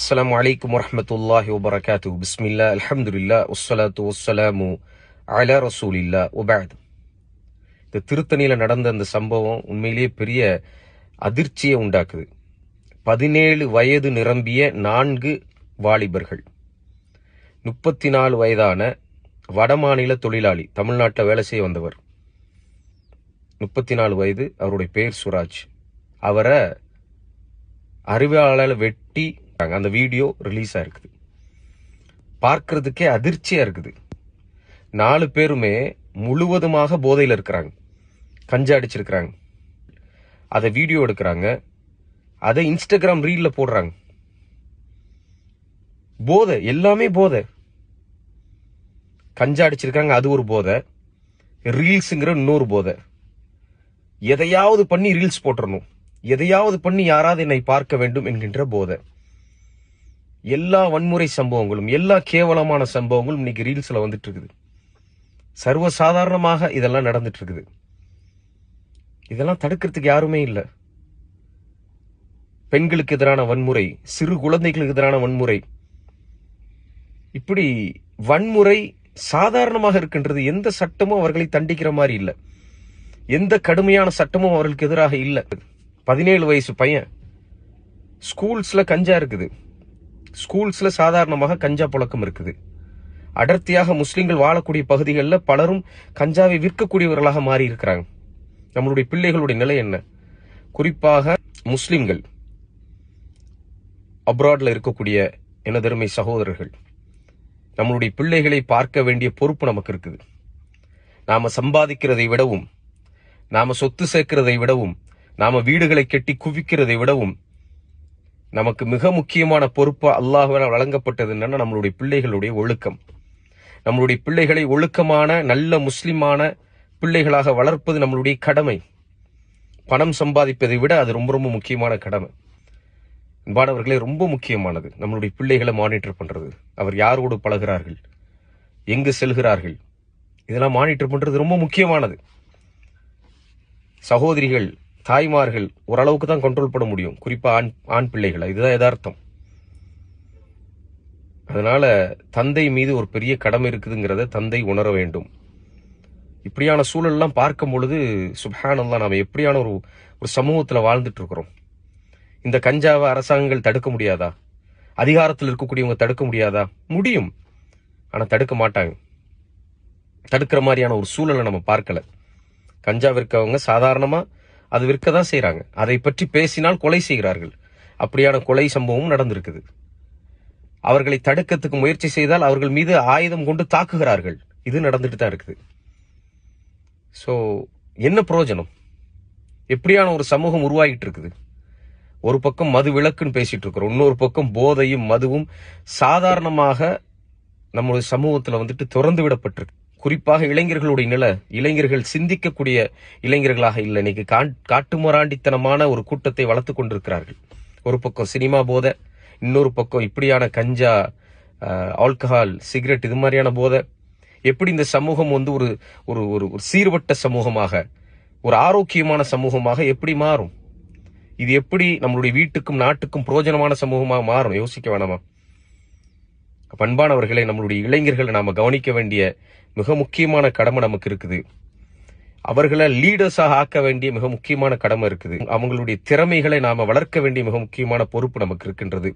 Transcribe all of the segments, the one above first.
அஸ்லாம் வலைக்கம் வரமத்துல்லாஹி வபரகாத்து பிஸ்மில்லா அலமதுல்லா ஒஸ்வலாத்து ஒஸ்வலாமு அலா ரசூல் இல்லா உபாத் இந்த திருத்தணியில் நடந்த அந்த சம்பவம் உண்மையிலேயே பெரிய அதிர்ச்சியை உண்டாக்குது. பதினேழு வயது நிரம்பிய நான்கு வாலிபர்கள். முப்பத்தி நாலு வயதான வடமாநில தொழிலாளி தமிழ்நாட்டில் வேலை செய்ய வந்தவர். முப்பத்தி நாலு வயது அவருடைய பேர் சுராஜ். அவரை அறிவாளால் வெட்டி அந்த வீடியோ ரிலீஸ் ஆயிருக்குது. பார்க்கறதுக்கே அதிர்ச்சியாக இருக்குது. நாலு பேருமே முழுவதுமாக போதையில் இருக்கிறாங்க. கஞ்சா அடிச்சிருக்கிறாங்க. அதை வீடியோ எடுக்கிறாங்க. அதை இன்ஸ்டாகிராம் ரீலில் போடுறாங்க. போதை எல்லாமே போதை. கஞ்சா அடிச்சிருக்காங்க அது ஒரு போதை. ரீல்ஸுங்கிற இன்னொரு போதை. எதையாவது பண்ணி ரீல்ஸ் போட்டுடணும் எதையாவது பண்ணி யாராவது என்னை பார்க்க வேண்டும் என்கின்ற போதை. எல்லா வன்முறை சம்பவங்களும் எல்லா கேவலமான சம்பவங்களும் இன்னைக்கு ரீல்ஸ்ல வந்துட்டு இருக்குது சர்வசாதாரணமாக இதெல்லாம் நடந்துட்டு இருக்குது இதெல்லாம் தடுக்கிறதுக்கு யாருமே இல்லை. பெண்களுக்கு எதிரான வன்முறை சிறு குழந்தைகளுக்கு எதிரான வன்முறை. இப்படி வன்முறை சாதாரணமாக இருக்கின்றது எந்த சட்டமும் அவர்களை தண்டிக்கிற மாதிரி இல்லை. எந்த கடுமையான சட்டமும் அவர்களுக்கு எதிராக இல்லை. பதினேழு வயசு பையன் ஸ்கூல்ஸ்ல கஞ்சா இருக்குது. ஸ்கூல்ஸில் சாதாரணமாக கஞ்சா புழக்கம் இருக்குது. அடர்த்தியாக முஸ்லீம்கள் வாழக்கூடிய பகுதிகளில் பலரும் கஞ்சாவை விற்கக்கூடியவர்களாக மாறி இருக்கிறாங்க நம்மளுடைய பிள்ளைகளுடைய நிலை என்ன? குறிப்பாக முஸ்லிம்கள் அப்ராட்ல இருக்கக்கூடிய எனதருமை சகோதரர்கள் நம்மளுடைய பிள்ளைகளை பார்க்க வேண்டிய பொறுப்பு நமக்கு இருக்குது. நாம சம்பாதிக்கிறதை விடவும் நாம சொத்து சேர்க்கிறதை விடவும் நாம வீடுகளை கட்டி குவிக்கிறதை விடவும் நமக்கு மிக முக்கியமான பொறுப்பு அல்லாஹ்வால் வழங்கப்பட்டது என்னன்னா நம்மளுடைய பிள்ளைகளுடைய ஒழுக்கம். நம்மளுடைய பிள்ளைகளை ஒழுக்கமான நல்ல முஸ்லிமான பிள்ளைகளாக வளர்ப்பது நம்மளுடைய கடமை. பணம் சம்பாதிப்பதை விட அது ரொம்ப ரொம்ப முக்கியமான கடமை. அன்பானவர்களே ரொம்ப முக்கியமானது நம்மளுடைய பிள்ளைகளை மானிட்டர் பண்றது. அவர் யாரோடு பழகிறார்கள்? எங்கு செல்கிறார்கள்? இதெல்லாம் மானிட்டர் பண்றது ரொம்ப முக்கியமானது. சகோதரிகள் தாய்மார்கள் ஓரளவுக்கு தான் கண்ட்ரோல் பண்ண முடியும். குறிப்பாக ஆண் ஆண் பிள்ளைகளை. இதுதான் யதார்த்தம். அதனால தந்தை மீது ஒரு பெரிய கடமை இருக்குதுங்கிறத தந்தை உணர வேண்டும். இப்படியான சூழல்லாம் பார்க்கும் பொழுது சுபஹானல்லா நாம் எப்படியான ஒரு ஒரு சமூகத்தில் வாழ்ந்துட்டு இருக்கிறோம் இந்த கஞ்சாவை அரசாங்கங்கள் தடுக்க முடியாதா? அதிகாரத்தில் இருக்கக்கூடியவங்க தடுக்க முடியாதா? முடியும். ஆனால் தடுக்க மாட்டாங்க. தடுக்கிற மாதிரியான ஒரு சூழலை நம்ம பார்க்கல. கஞ்சா விற்கவங்க சாதாரணமாக அது விற்க தான் செய்கிறாங்க அதை பற்றி பேசினால் கொலை செய்கிறார்கள். அப்படியான கொலை சம்பவமும் நடந்திருக்குது. அவர்களை தடுக்கத்துக்கு முயற்சி செய்தால் அவர்கள் மீது ஆயுதம் கொண்டு தாக்குகிறார்கள். இது நடந்துட்டு தான் இருக்குது. ஸோ என்ன பிரயோஜனம்? எப்படியான ஒரு சமூகம் உருவாகிட்டு இருக்குது ஒரு பக்கம் மது விளக்குன்னு பேசிட்டு இருக்கிறோம் இன்னொரு பக்கம் போதையும் மதுவும் சாதாரணமாக நம்மளுடைய சமூகத்தில் வந்துட்டு திறந்து விடப்பட்டிருக்கு குறிப்பாக இளைஞர்களுடைய நிலை இளைஞர்கள் சிந்திக்கக்கூடிய இளைஞர்களாக இல்லை. இன்னைக்கு காட்- காட்டுமராண்டித்தனமான ஒரு கூட்டத்தை வளர்த்து கொண்டிருக்கிறார்கள். ஒரு பக்கம் சினிமா போதை இன்னொரு பக்கம் இப்படியான கஞ்சா ஆல்கஹால் சிகரெட் இது மாதிரியான போதை. எப்படி இந்த சமூகம் வந்து ஒரு ஒரு ஒரு ஒரு சமூகமாக ஒரு ஆரோக்கியமான சமூகமாக எப்படி மாறும்? இது எப்படி நம்மளுடைய வீட்டுக்கும் நாட்டுக்கும் புரோஜனமான சமூகமாக மாறும்? யோசிக்க வேணாமா? பண்பானவர்களை நம்மளுடைய இளைஞர்களை நாம் கவனிக்க வேண்டிய மிக முக்கியமான கடமை நமக்கு இருக்குது. அவர்களை லீடர்ஸாக ஆக்க வேண்டிய மிக முக்கியமான கடமை இருக்குது. அவங்களுடைய திறமைகளை நாம் வளர்க்க வேண்டிய மிக முக்கியமான பொறுப்பு நமக்கு இருக்கின்றது.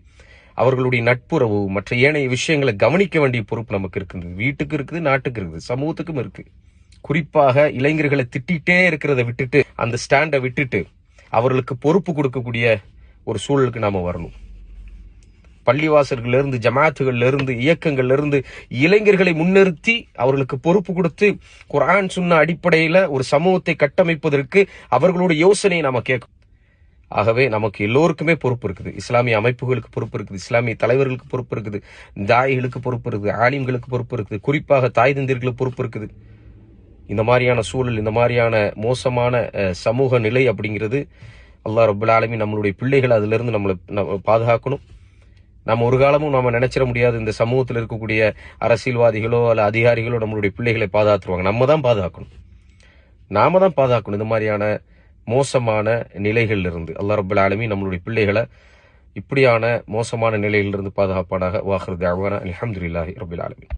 அவர்களுடைய நட்புறவு மற்ற ஏனைய விஷயங்களை கவனிக்க வேண்டிய பொறுப்பு நமக்கு இருக்குது வீட்டுக்கு இருக்குது நாட்டுக்கு இருக்குது சமூகத்துக்கும் இருக்கு. குறிப்பாக இளைஞர்களை திட்டிகிட்டே இருக்கிறத விட்டுட்டு அந்த ஸ்டாண்டை விட்டுட்டு அவர்களுக்கு பொறுப்பு கொடுக்கக்கூடிய ஒரு சூழலுக்கு நாம் வரணும். பள்ளிவாசல்களிலிருந்து ஜமாத்துகளிலிருந்து இயக்கங்களிலிருந்து இருந்து இளைஞர்களை முன்னிறுத்தி அவர்களுக்கு பொறுப்பு கொடுத்து குரான் சொன்ன அடிப்படையில் ஒரு சமூகத்தை கட்டமைப்பதற்கு அவர்களோட யோசனையை நாம் கேட்கும் ஆகவே நமக்கு எல்லோருக்குமே பொறுப்பு இருக்குது. இஸ்லாமிய அமைப்புகளுக்கு பொறுப்பு இருக்குது. இஸ்லாமிய தலைவர்களுக்கு பொறுப்பு இருக்குது. தாய்களுக்கு பொறுப்பு இருக்குது. ஆலிம்களுக்கு பொறுப்பு இருக்குது. குறிப்பாக தாய் தந்திர்களுக்கு பொறுப்பு இருக்குது. இந்த மாதிரியான சூழல் இந்த மாதிரியான மோசமான சமூக நிலை அப்படிங்கிறது அல்லாஹ் ரபுல் ஆலமி நம்மளுடைய பிள்ளைகளை அதிலிருந்து நம்மளை நம்ம பாதுகாக்கணும். நம்ம ஒரு காலமும் நம்ம நினைச்சிட முடியாது இந்த சமூகத்தில் இருக்கக்கூடிய அரசியல்வாதிகளோ அல்ல அதிகாரிகளோ நம்மளுடைய பிள்ளைகளை பாதுகாத்துருவாங்க நம்ம தான் பாதுகாக்கணும். நாம தான் பாதுகாக்கணும். இந்த மாதிரியான மோசமான நிலைகளில் இருந்து அல்லாஹ் ரபுல் ஆலமி நம்மளுடைய பிள்ளைகளை இப்படியான மோசமான நிலையிலிருந்து பாதுகாப்பானாக. வாஹர் தாவானா அல்ஹம்துலில்லாஹி ரபில் ஆலமீன்.